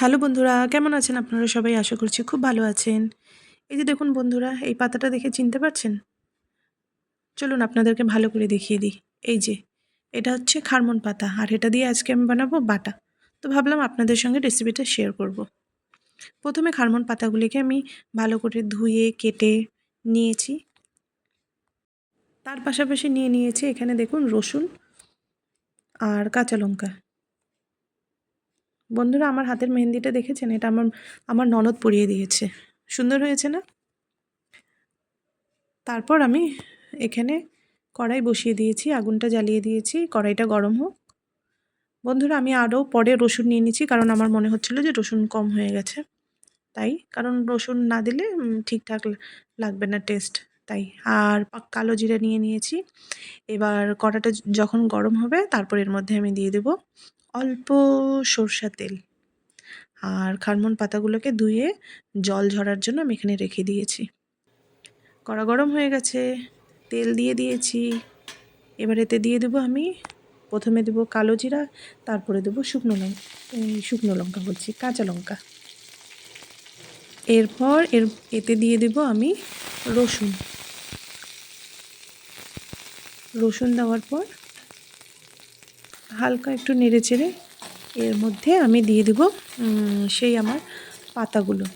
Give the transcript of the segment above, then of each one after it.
Hello বন্ধুরা, কেমন আছেন আপনারা সবাই? আশা করছি খুব ভালো আছেন। এই যে দেখুন বন্ধুরা, এই পাতাটা দেখে চিনতে পারছেন? চলুন আপনাদেরকে ভালো করে দেখিয়ে দিই। এই যে, এটা হচ্ছে খারমন পাতা, আর এটা দিয়ে আজকে আমি বানাবো বাটা। তো ভাবলাম আপনাদের সঙ্গে রেসিপিটা শেয়ার করব। প্রথমে খারমন পাতাগুলিকে আমি ভালো করে ধুয়ে, কেটে নিয়েছি। তার পাশাপাশি নিয়ে নিয়েছি এখানে দেখুন রসুন আর কাঁচা লঙ্কা। বন্ধুরা, আমার হাতের মেহেন্দিটা দেখেছেন? এটা আমার আমার ননদ পরিয়ে দিয়েছে। সুন্দর হয়েছে না? তারপর আমি এখানে কড়াই বসিয়ে দিয়েছি, আগুনটা জ্বালিয়ে দিয়েছি, কড়াইটা গরম হোক। বন্ধুরা, আমি আরও পরে রসুন নিয়ে নিচ্ছি, কারণ আমার মনে হচ্ছিল যে রসুন কম হয়ে গেছে। তাই, কারণ রসুন না দিলে ঠিকঠাক লাগবে না টেস্ট। তাই আর কালো জিরে নিয়ে নিয়েছি। এবার কড়াটা যখন গরম হবে তারপর এর মধ্যে আমি দিয়ে দেব অল্প সরষা তেল। আর খারমন পাতাগুলোকে ধুয়ে জল ঝরার জন্য আমি এখানে রেখে দিয়েছি। কড়া গরম হয়ে গেছে, তেল দিয়ে দিয়েছি। এবার এতে দিয়ে দেবো আমি প্রথমে দেবো কালো জিরা, তারপরে দেবো শুকনো লঙ্কা শুকনো লঙ্কা বলছি, কাঁচা লঙ্কা। এরপর এর, এতে দিয়ে দেব আমি রসুন। রসুন দেওয়ার পর হালকা একটু নেড়ে চেড়ে এর মধ্যে আমি দিয়ে দেব সেই আমার পাতাগুলো।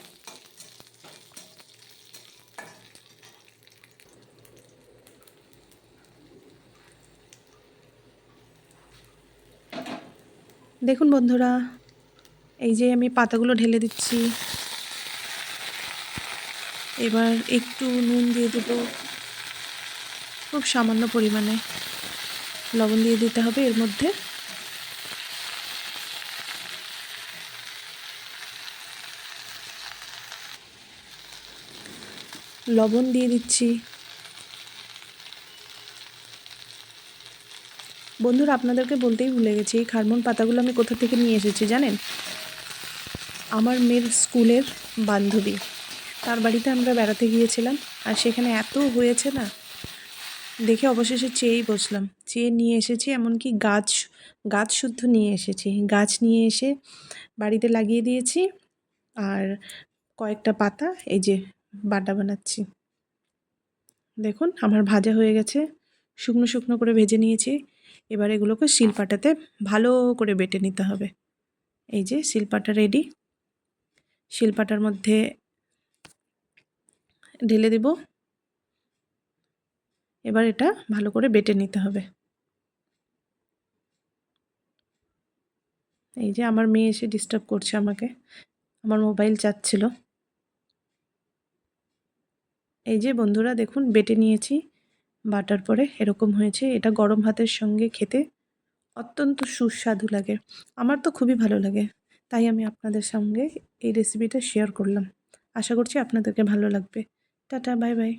দেখুন বন্ধুরা, এই যে আমি পাতাগুলো ঢেলে দিচ্ছি। এবার একটু নুন দিয়ে দেবো। খুব সামান্য পরিমাণে লবণ দিয়ে দিতে হবে এর মধ্যে। লবণ দিয়ে দিচ্ছি। বন্ধুরা, আপনাদেরকে বলতেই ভুলে গেছি, এই খারমন পাতাগুলো আমি কোথা থেকে নিয়ে এসেছি জানেন? আমার মেয়ের স্কুলের বান্ধবী, তার বাড়িতে আমরা বেড়াতে গিয়েছিলাম, আর সেখানে এত হয়েছে না দেখে অবশেষে চেয়েই বসলাম। চেয়ে নিয়ে এসেছি, এমনকি গাছ গাছ শুদ্ধ নিয়ে এসেছি। গাছ নিয়ে এসে বাড়িতে লাগিয়ে দিয়েছি আর কয়েকটা পাতা এই যে বাটা বানাচ্ছি। দেখুন, আমার ভাজা হয়ে গেছে। শুকনো শুকনো করে ভেজে নিয়েছি। এবার এগুলোকে শিলপাটাতে ভালো করে বেটে নিতে হবে। এই যে শিলপাটা রেডি শিলপাটার মধ্যে ঢেলে দেব। এবার এটা ভালো করে বেটে নিতে হবে। এই যে আমার মেয়ে এসে ডিস্টার্ব করছে আমাকে। আমার মোবাইল চাচ্ছিল। এই যে বন্ধুরা, দেখুন, বেটে নিয়েছি। বাটার পরে এরকম হয়েছে। এটা গরম ভাতের সঙ্গে খেতে অত্যন্ত সুস্বাদু লাগে। আমার তো খুবই ভালো লাগে। তাই আমি আপনাদের সঙ্গে এই রেসিপিটা শেয়ার করলাম। আশা করছি আপনাদেরকে ভালো লাগবে। Tata bye bye